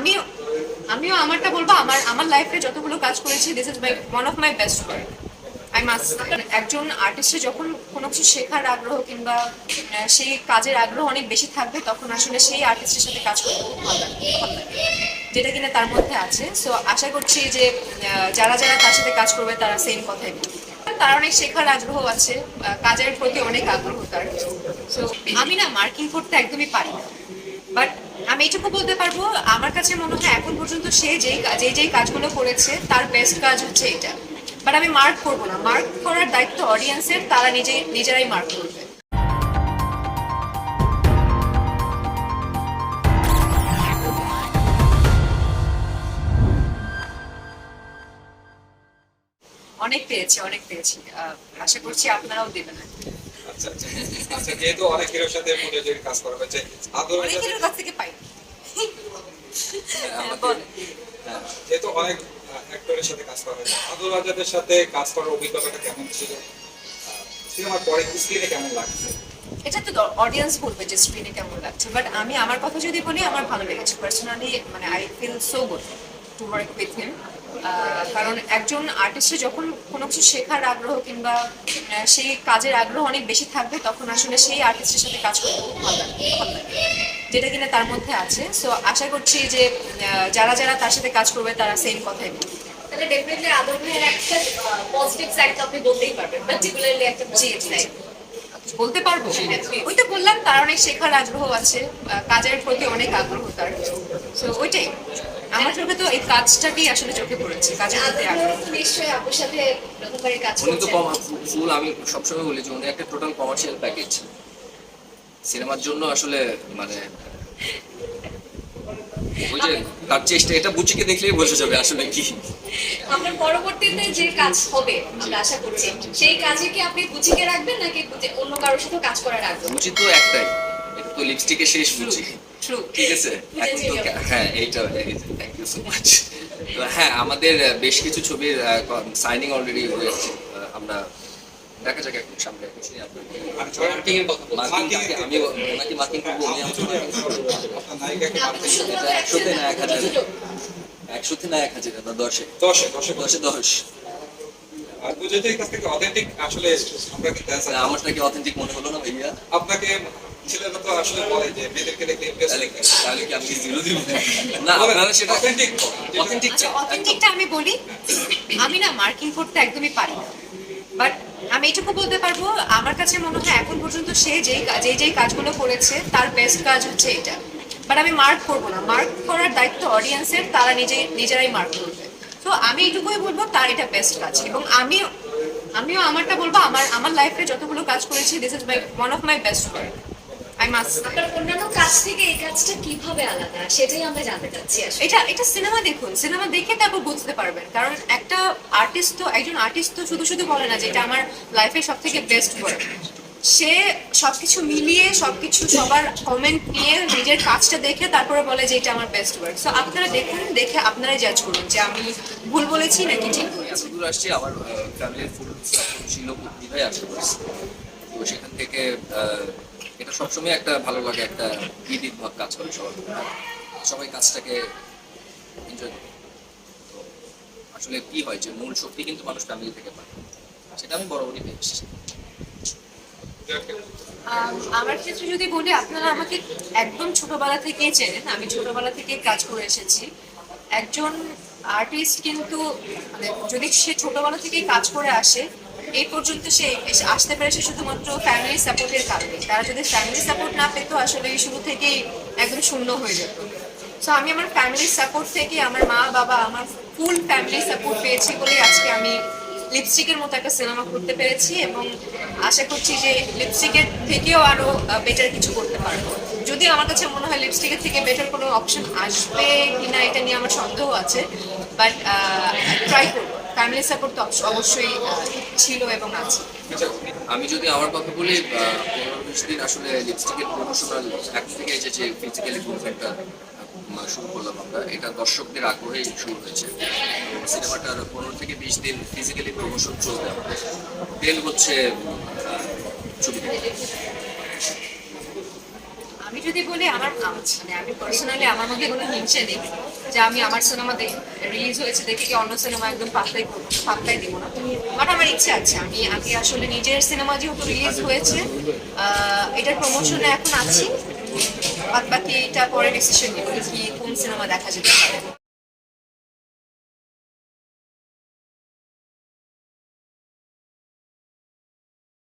আমি আমিও আমারটা বলব, আমার আমার লাইফে যতগুলো কাজ করেছি this is my one of my best work I must একজন আর্টিস্টের যখন কোনো কিছু শেখার আগ্রহ কিংবা সেই কাজের আগ্রহ অনেক বেশি থাকবে, তখন আসলে সেই আর্টিস্টের সাথে কাজ করতে খুব ভালো। যেটা কিনা তার মধ্যে আছে। সো আশা করছি যে যারা যারা তার সাথে কাজ করবে, তারা সেম কথাই বলবে। তার অনেক শেখার আগ্রহ আছে কাজের প্রতি অনেক আগ্রহ তার। সো আমি না মার্কিং করতে একদমই পারি না। বাট আমি এইটুকু বলতে পারব, আমার কাছে মনে হয় এখন পর্যন্ত সে যেই কা- যেই যেই কাজগুলো করেছে, তার বেস্ট কাজ হচ্ছে এটা। বাট আমি মার্ক করব না। মার্ক করার দায়িত্ব অডিয়েন্সের তারা নিজে নিজেরাই মার্ক করবে। অনেক পেয়েছি অনেক পেয়েছি। আশা করছি আপনারাও দেবেন। আচ্ছা আচ্ছা আচ্ছা যেহেতু অনেক হিরোর সাথে প্রযোজকের কাজ করা হয়েছে আদর অনেকের কাছ থেকে পাই। হ্যাঁ। হ্যাঁ, যেহেতু অনেক অ্যাক্টরের সাথে কাজ করা হয়েছে আদর আজাদের সাথে কাজ করার অভিজ্ঞতাটা কেমন ছিল? সিনেমার পরে স্ক্রিনে কেমন লাগছে? এটা তো অডিয়েন্স বলবে যে স্ক্রিনে কেমন লাগছে বাট আমি আমার কথা যদি বলি আমার ভালো লেগেছে। পার্সোনালি মানে I feel so good to work with him কারণ একজন আর্টিস্টের যখন কোনো কিছু শেখার আগ্রহ কিংবা সেই কাজের আগ্রহ অনেক বেশি থাকবে তখন আসলে সেই আর্টিস্টের সাথে কাজ করতে খুব ভালো লাগে যেটা কিনা তার মধ্যে আছে। সো আশা করছি যে যারা যারা তার সাথে কাজ করবে তারা সেম কথাই বলবে। তাহলে ডেফিনেটলি আদর ভাইয়ের একটা পজিটিভ সাইড আপনি বলতেই পারবেন পার্টিকুলারলি একটা পজিটিভ সাইড বলতে পারব। ওই তো বললাম তার অনেক শেখার আগ্রহ আছে কাজের প্রতি অনেক আগ্রহ তার। তো ওইটাই। আমার চোখে তো এই কাজটাকেই আসলে চোখে পড়েছে কাজের প্রতি আগ্রহ। নিশ্চয়ই আপুর সাথে প্রথমবারই কাজ উনি তো করছেন। ফুল আমি সবসময় বলি যে উনি একটা টোটাল কমার্শিয়াল প্যাকেজ সিনেমার জন্য আসলে মানে ওই যে তার চেষ্টা এটা বুচিকে দেখলেই বোঝা যাবে আসলে কি। আপনার পরবর্তীতে যে কাজ হবে আমরা আশা করছি সেই কাজে কি আপনি বুচিকে রাখবেন নাকি অন্য কারোর সাথে কাজ করার আগ্রহ? বুচি তো একটাই। তো লিপস্টিকের শেষ ট্রু ঠিক আছে? হ্যাঁ এইটা থ্যাংক ইউ সো মাচ তো হ্যাঁ আমাদের বেশ কিছু ছবির সাইনিং অলরেডি হয়েছে আমরা দেখা যাক এখন সামনে আমি ওনাকে মার্কিং করব একশোতে না এক হাজার দুটো। একশোতে না এক হাজার না দশে? দশে দশে। দশে দশ। আর প্রযোজকের অথেন্টিক আসলে আমরা কিন্তু answer আমারটা কি অথেন্টিক মনে হলো না ভাইয়া। আপনাকে ছেলেরা তো আসলে বলে যে মেয়েদেরকে দেখলে ইমপ্রেস তাহলে তাহলে কি আপনি জিরো দিবেন না আপনারা সেটা অথেন্টিক অথেন্টিক অথেন্টিকটা আমি বলি আমি না মার্কিং করতে একদমই পারি না। বাট আমি এইটুকু বলতে পারব আমার কাছে মনে হয় এখন পর্যন্ত সে যেই যেই যেই কাজগুলো করেছে তার বেস্ট কাজ হচ্ছে এটা। বাট আমি মার্ক করব না। মার্ক করার দায়িত্ব অডিয়েন্সের তারা নিজে নিজেরাই মার্ক করবে। তো আমি এইটুকুই বলব তার এটা বেস্ট কাজ। এবং আমি আমিও আমারটা বলব আমার আমার লাইফে যতগুলো কাজ করেছি this is my one of my best work I must আপনার অন্যান্য কাজ থেকে এই কাজটা কীভাবে আলাদা সেটাই আমরা জানতে চাচ্ছি আসলে। এটা এটা সিনেমা দেখুন সিনেমা দেখে তারপর বুঝতে পারবেন। কারণ একটা আর্টিস্ট তো একজন আর্টিস্ট তো শুধু শুধু বলে না যে এটা আমার লাইফের সব থেকে বেস্ট ওয়ার্ক সে সবকিছু মিলিয়ে সবকিছু সবার কমেন্ট নিয়ে নিজের কাজটা দেখে তারপরে বলে যে এটা আমার বেস্ট ওয়ার্ক সো আপনারা দেখুন দেখে আপনারাই জাজ করুন যে আমি ভুল বলেছি নাকি ঠিক বলেছি। এতদূর আসছি আমার ফ্যামিলির ফুল ছিল বিধায় আসতে তো সেখান থেকে এটা সবসময় একটা ভালো লাগে, একটা ঈদিত ভাব কাজ করে সবার সবাই কাজটাকে এনজয় করে। তো আসলে কি হয় যে মূল শক্তি কিন্তু মানুষ ফ্যামিলি থেকে পায়। সেটা আমি বরাবরই পেয়ে এসেছি। আমার ক্ষেত্রে যদি বলি, আপনারা আমাকে একদম ছোটবেলা থেকেই চেনেন। আমি ছোটবেলা থেকে কাজ করে এসেছি। একজন আর্টিস্ট কিন্তু মানে যদি সে ছোটবেলা থেকেই কাজ করে আসে এই পর্যন্ত সে আসতে পেরেছে শুধুমাত্র ফ্যামিলি সাপোর্টের কারণে। তারা যদি ফ্যামিলি সাপোর্ট না পেতো, আসলে এই শুরু থেকেই একদম শূন্য হয়ে যেত। সো আমি আমার ফ্যামিলি সাপোর্ট থেকে আমার মা, বাবা, আমার ফুল ফ্যামিলি সাপোর্ট পেয়েছি বলে আজকে আমি লিপস্টিকের মতো একটা সিনেমা করতে পেরেছি এবং আশা করছি যে লিপস্টিকের থেকেও আরও বেটার কিছু করতে পারব। যদি আমার কাছে মনে হয় লিপস্টিকের থেকে বেটার কোনো অপশন আসবে কিনা এটা নিয়ে আমার সন্দেহ আছে বাট ফ্যামিলি সাপোর্ট তো অবশ্যই ছিল এবং আছে। আমি যদি আমার কথা বলি পনেরো দিন আসলে লিপস্টিকের প্রমোশনাল এখন থেকে যে যে ফিজিক্যালি মুভমেন্টটা শুরু করলাম আমরা এটা দর্শকদের আগ্রহেই শুরু হয়েছে। সিনেমাটার পনেরো থেকে বিশ দিন ফিজিক্যালি প্রমোশন চলবে। আমাদের দেন হচ্ছে ছবি আমি যদি বলি আমার আম- মানে আমি পার্সোনালি আমার মধ্যে কোনো হিংসে নেই। যে আমি আমার সিনেমা রিলিজ হয়েছে দেখে কি অন্য সিনেমা একদম পাত্তাই করব পাত্তাই দিব না। বাট আমার ইচ্ছে আছে, আমি আমি আসলে নিজের সিনেমা যেহেতু রিলিজ হয়েছে এটার প্রমোশনে এখন আছি। বাদ বাকি এটা পরে ডিসিশন নেব কি কোন সিনেমা দেখা যেতে পারে।